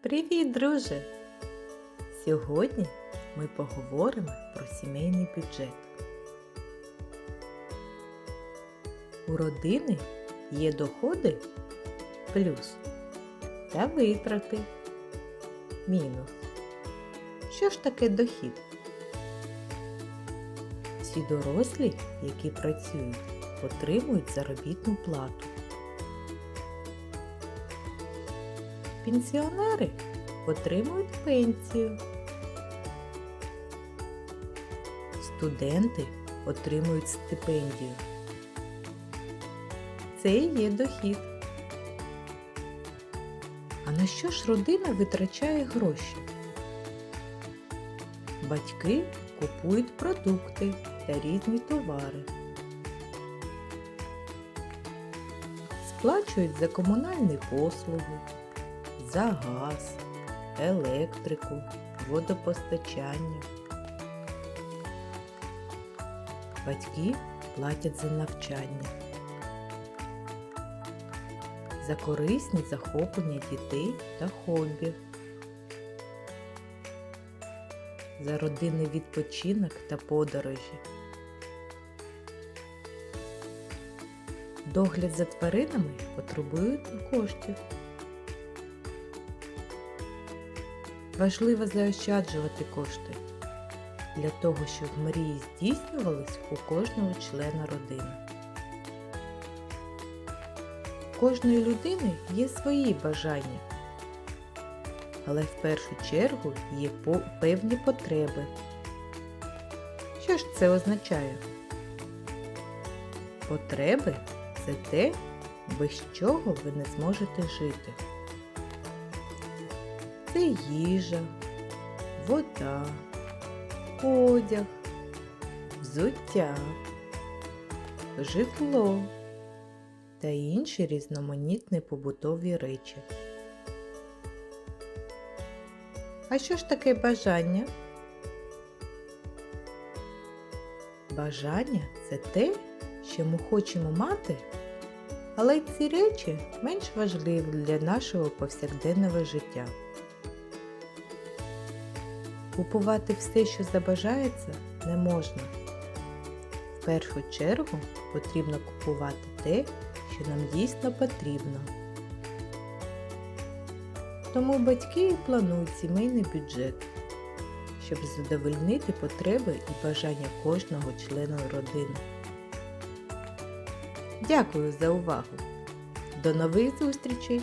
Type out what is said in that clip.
Привіт, друже! Сьогодні ми поговоримо про сімейний бюджет. У родини є доходи плюс та витрати мінус. Що ж таке дохід? Всі дорослі, які працюють, отримують заробітну плату. Пенсіонери отримують пенсію. Студенти отримують стипендію. Це є дохід. А на що ж родина витрачає гроші? Батьки купують продукти та різні товари. Сплачують за комунальні послуги, за газ, електрику, водопостачання. Батьки платять за навчання, за корисні захоплення дітей та хобі, за родинний відпочинок та подорожі. Догляд за тваринами потребує коштів. Важливо заощаджувати кошти для того, щоб мрії здійснювались у кожного члена родини. У кожної людини є свої бажання, але в першу чергу є певні потреби. Що ж це означає? Потреби це те, без чого ви не зможете жити. Це їжа, вода, одяг, взуття, житло та інші різноманітні побутові речі. А що ж таке бажання? Бажання це те, що ми хочемо мати, але ці речі менш важливі для нашого повсякденного життя. Купувати все, що забажається, не можна. В першу чергу потрібно купувати те, що нам дійсно потрібно. Тому батьки і планують сімейний бюджет, щоб задовольнити потреби і бажання кожного члена родини. Дякую за увагу! До нових зустрічей!